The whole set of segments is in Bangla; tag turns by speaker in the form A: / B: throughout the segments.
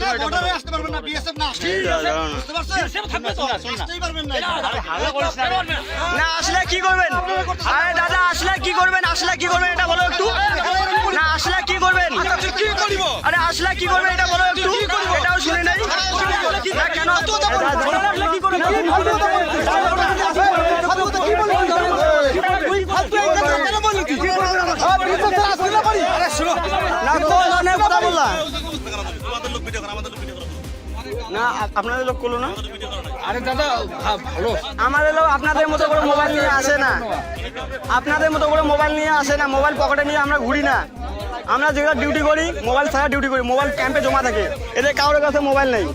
A: আসলে বর্ডারে আসতে পারবেন না বিএসএফ না। আসলে বুঝতে পারছেন?
B: থাকবে তো।
A: আসতেই পারবেন না।
C: না আসলে কি করবেন? আরে দাদা আসলে কি করবেন? আসলে কি করবেন? এটা বলো একটু। না আসলে কি করবেন?
A: কি করিব?
C: আরে আসলে কি করবেন? এটা বলো একটু। এটাও শুনে নাই। না আপনাদের লোক করল না
B: আরে দাদা ভালো
C: আমাদের লোক আপনাদের মতো করে মোবাইল নিয়ে আসে না আপনাদের মতো করে মোবাইল নিয়ে আসে না মোবাইল পকেটে নিয়ে আমরা ঘুরি না আমরা যেগুলো ডিউটি করি মোবাইল ছাড়া ডিউটি করি মোবাইল ক্যাম্পে জমা থাকে এদের কারোর কাছে মোবাইল নেই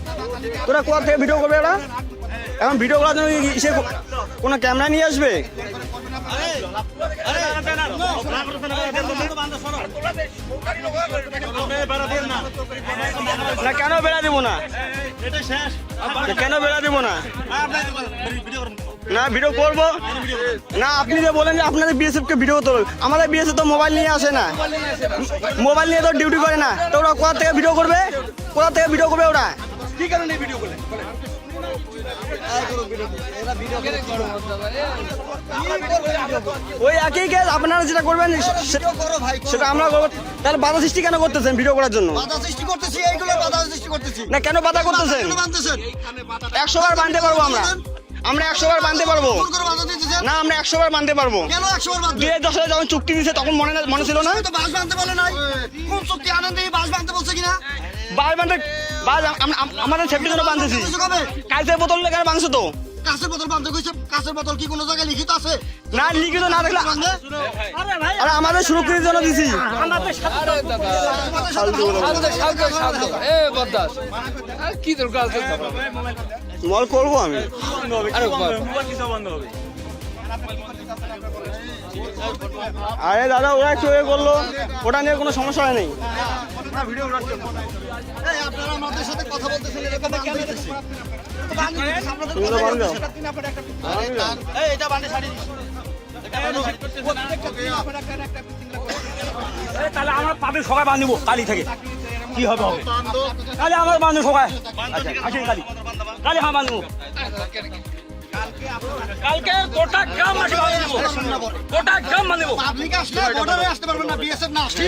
C: তোরা কোথা থেকে ভিডিও করবে ওরা এখন ভিডিও করার জন্য সে কোনো ক্যামেরা নিয়ে আসবে না, কেন বেড়া দিব না? কেন বেড়া দিব না? না ভিডিও করব। না, আপনি যে বলেন যে আপনাদের বিএসএফ কে ভিডিও তোল। আমাদের বিএসএফ তো মোবাইল নিয়ে আসে না। মোবাইল নিয়ে তো ডিউটি করে না। তো ওরা কোথা থেকে ভিডিও করবে? কোথা থেকে ভিডিও করবে ওরা?
A: কি কারণে ভিডিও করলেন
C: ওই একই কেস আপনারা যেটা করবেন সে-
A: করো ভাই
C: সেটা আমরা করব। তাহলে বাধা সৃষ্টি কেন করতেছেন ভিডিও করার জন্য?
A: বাধা সৃষ্টি করতেছি এইগুলো বাধা সৃষ্টি করতেছি।
C: না কেন বাধা করতেছেন? একশো বার বাঁধতে পারব আমরা। আমরা একশো বার বাঁধতে পারব। না আমরা একশো বার বাঁধতে পারব।
A: কেন একশো বার বাঁধবে
C: দুই হাজার দশ যখন চুক্তি দিয়েছে তখন মনে না- মনে ছিল না?
A: তো বাস বাঁধতে বলে নাই। কোন চুক্তি আনন্দে বাস বাঁধতে বলছে কিনা?
C: বাস আম- আম- আমাদের সেফটির জন্য বাঁধতেছি কাইসের বোতল লেখার মাংস তো।
A: কাছের বোতল বাঁধতে কইছে কাছের বোতল কি কোনো জায়গায় লিখিত আছে?
C: না লিখিত না দেখলে? আরে আমাদের সুরক্ষিত জন্য দিছি।
B: কি দরকার আছে?
C: মল করব আমি।
B: আরে
C: আরে দাদা ওরা একটু এ করল ওটা নিয়ে কোনো সমস্যা হয় নাই।
A: এই, আপনারা আমাদের সাথে কথা বলতেছেন এরকম বাঁধতেছি
C: তুমি তো বান্ধব
D: তাহলে আমরা পাবে সবাই বাঁধিব কালি থেকে। কি হবে হবে? কালি আমার বাঁধবো সবাই। আচ্ছা আসেন কালি। কালি হ্যাঁ বাঁধবো কালকে গোটা গ্রাম মাসে বাঁধবো গোটা গ্রাম বাঁধবো
A: পাবলিক আসলে বর্ডারে আসতে পারবেন না বিএসএফ না আসলে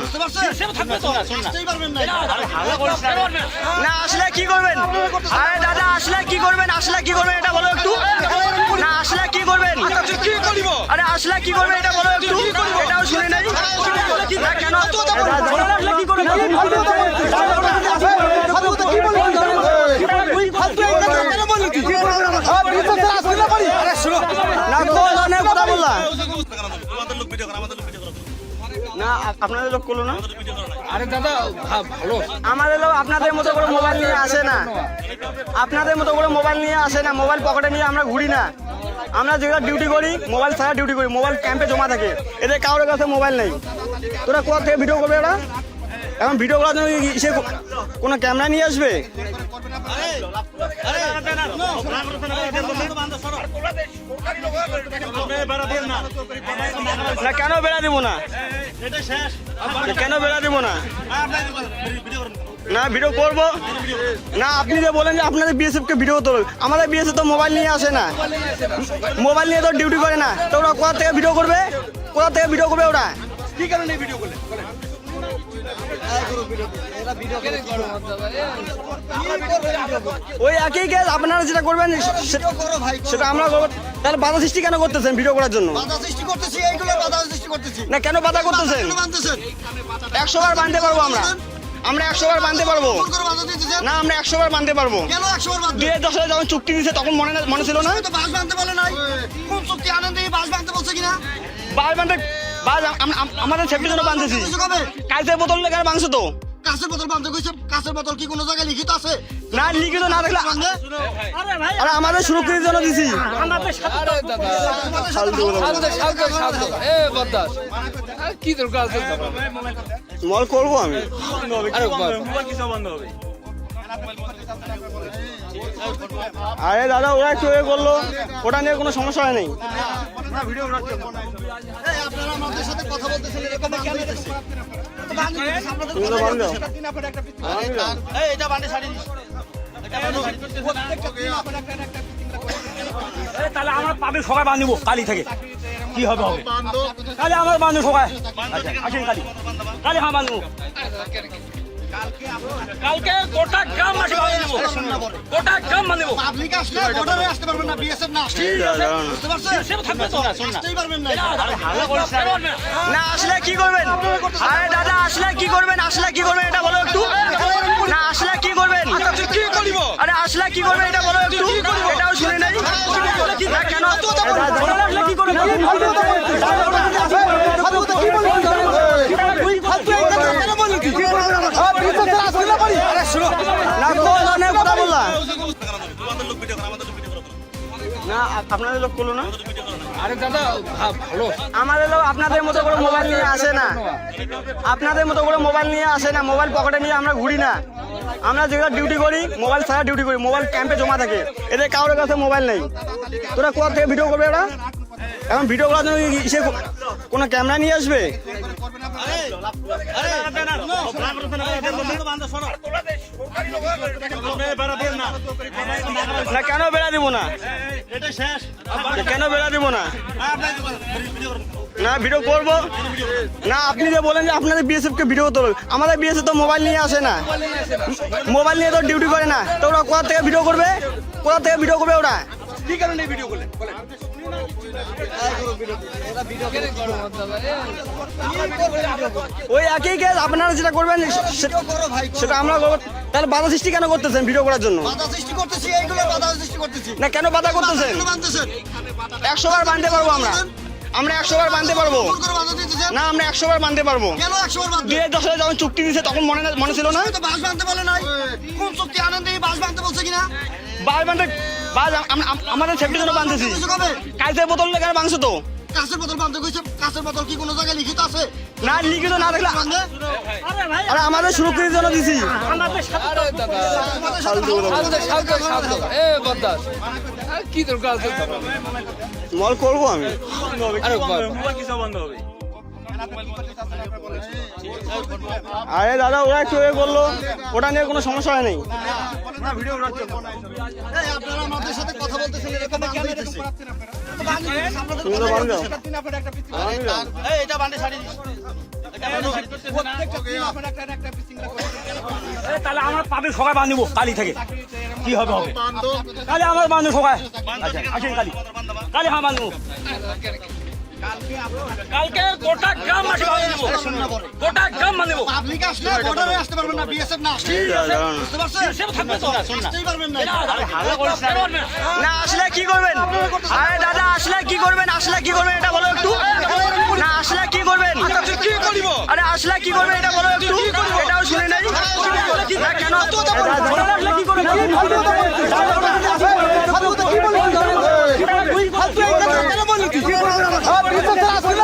A: বুঝতে পারছেন
D: সে থাকবে তো
A: আসতেই পারবেন না
C: না আসলে কি করবেন আরে দাদা আসলে কি করবেন আসলে কি করবেন এটা বলো একটু না আসলে কি করবেন
A: কি করিব
C: আরে আসলে কি করবেন এটা বলো একটু এটাও শুনে নাই কেন কি করবেন না আপনাদের লোক করল না?
B: আরে দাদা ভালো।
C: আমাদের লোক আপনাদের মতো করে মোবাইল নিয়ে আসে না। আপনাদের মতো করে মোবাইল নিয়ে আসে না মোবাইল পকেটে নিয়ে আমরা ঘুরি না। আমরা যেগুলো ডিউটি করি মোবাইল ছাড়া ডিউটি করি মোবাইল ক্যাম্পে জমা থাকে। এদের কারোর কাছে মোবাইল নেই। তোরা কোথা থেকে ভিডিও করবে ওরা এখন ভিডিও করার জন্য সে কোনো ক্যামেরা নিয়ে আসবে? না কেন বেড়া দিব না না, কেন বেড়া দিব না? না ভিডিও করব। না আপনি যে বলেন যে আপনাদের বিএসএফ কে ভিডিও তোল আমাদের বিএসএফ তো মোবাইল নিয়ে আসে না। মোবাইল নিয়ে তো ডিউটি করে না। তো ওরা কোথা থেকে ভিডিও করবে? কোথা থেকে ভিডিও করবে ওরা?
A: কি কারণে ভিডিও করলেন?
C: ওই একই কেস আপনারা যেটা করবেন সেটা আমরা করব। তাহলে বাধা সৃষ্টি কেন করতেছেন ভিডিও করার জন্য?
A: বাধা সৃষ্টি করতেছি এইগুলো বাধা সৃষ্টি করতেছি।
C: না কেন বাধা করতেছেন? একশো বার বাঁধতে পারব আমরা। আমরা একশো বার বাঁধতে পারব। না আমরা একশো বার বাঁধতে পারব। দুই হাজার দশ সালে যখন চুক্তি দিয়েছে তখন মনে মনে ছিল না?
A: তো বাস বাঁধতে বলে নাই। কোন চুক্তি আনন্দে বাস বাঁধতে বলছে কিনা?
C: বাস বাঁধতে আম- আমাদের সেফটির জন্য বাঁধতেছি কাইসের বোতল লেখার মাংস তো।
A: কাছের বোতল বাঁধতে কইছে কাছের বোতল কি কোনো জায়গায় লিখিত আছে?
C: না লিখিত না দেখলে
A: বাঁধবে?
C: আরে আমাদের সুরক্ষিত জন্য দিছি।
B: কি দরকার আছে
C: মল করব আমি।
B: আরে বাবা
D: কিছু বন্ধ হবে?
C: আরে দাদা, ওরা একটু এ করল ওটা নিয়ে কোনো সমস্যা হয় নাই।
D: তাহলে আমরা পাবে সবাই বাঁধিব কালি থেকে। কি হবে হবে? তাহলে আমার বান্ধব সবাই আচ্ছা আসেন কালি কালি হ্যাঁ বাঁধবো কালকে গোটা গ্রাম বাঁধিব গোটা গ্রাম বাঁধিব
A: পাবলিক আসলে বর্ডারে আসতে পারবেন না বিএসএফ না আসলে বুঝতে পারছেন
D: সে থাকবে তো
A: আসতেই পারবেন না
C: না আসলে কি করবেন আরে দাদা আসলে কি করবেন আসলে কি করবেন এটা বলো একটু না আসলে কি করবেন
A: কি করিব
C: আরে আসলে কি করবেন এটা বলো একটু এটাও শুনে নাই কেন আসলে কি করবেন আপনাদের লোক করল না?
B: আরে দাদা ভালো।
C: আমাদের লোক আপনাদের মতো করে মোবাইল নিয়ে আসে না। আপনাদের মতো করে মোবাইল নিয়ে আসে না মোবাইল পকেটে নিয়ে আমরা ঘুরি না। আমরা যেগুলো ডিউটি করি মোবাইল ছাড়া ডিউটি করি মোবাইল ক্যাম্পে জমা থাকে। এদের কারোর কাছে মোবাইল নেই। তোরা কোথা থেকে ভিডিও করবে ওরা এখন ভিডিও করার জন্য কি সে কোনো ক্যামেরা নিয়ে আসবে? না কেন বেড়া দিব না? কেন বেড়া দিব না? না ভিডিও করব। না আপনি যে বলেন যে আপনাদের বিএসএফ কে ভিডিও করতে আমাদের বিএসএফ তো মোবাইল নিয়ে আসে না। মোবাইল নিয়ে তো ডিউটি করে না। তো ওরা কোথা থেকে ভিডিও করবে? কোথা থেকে ভিডিও করবে ওরা?
A: কি কারণে ভিডিও করলেন?
C: ওই একই কেস আপনারা যেটা করবেন সেটা আমরা তাহলে বাধা সৃষ্টি কেন করতেছেন ভিডিও করার জন্য?
A: বাধা সৃষ্টি করতেছি এইগুলো বাধা সৃষ্টি করতেছি।
C: না কেন বাধা করতেছেন? একশো বার বাঁধতে পারব আমরা। আমরা একশো বার বাঁধতে পারব। না আমরা একশো বার বাঁধতে পারব? দুই হাজার দশ যখন চুক্তি দিয়েছে তখন মনে মনে ছিল না?
A: তো বাস বাঁধতে বলে নাই। কোন চুক্তি আনন্দে বাস বাঁধতে বলছে কিনা?
C: বাস বাঁধতে বাস আম- আম- আমাদের সেফটির জন্য বাঁধতেছি
A: কিছু কবে?
C: কাইসের বোতল লেগে বাঁধছো তো।
A: কাছের বোতল বাঁধতে কইছে কাছের বোতল কি কোনো জায়গায় লিখিত আছে?
C: না লিখিত না দেখলে? আরে আমাদের সুরক্ষিতের জন্য দিছি।
B: কি দরকার আছে
C: মল করব আমি।
B: আরে বাবা।
C: আরে দাদা, ওরা একটু এ ওটা নিয়ে কোনো সমস্যা হয় নাই।
D: তাহলে আমরা পাবে সবাই বাঁধিব কালি থেকে। কি হবে হবে? তাহলে আমার বান্ধব সবাই আচ্ছা আসেন কালি। কালি হ্যাঁ বাঁধবো কালকে গোটা গ্রাম বাঁধিব গোটা গ্রাম বাঁধিব
A: পাবলিক আসলে বর্ডারে আসতে পারবেন না বিএসএফ না আসলে বুঝতে পারছেন
D: সে থাকবে তো
A: আসতেই পারবেন না
C: না আসলে কি করবেন আরে দাদা আসলে কি করবেন আসলে কি করবেন এটা বলো একটু না আসলে কি করবেন
A: কি করিব
C: আরে আসলে কি করবেন এটা বলো একটু এটাও শুনে নাই কেন আসলে কি করবেন না কোন ধরনের কথা বললা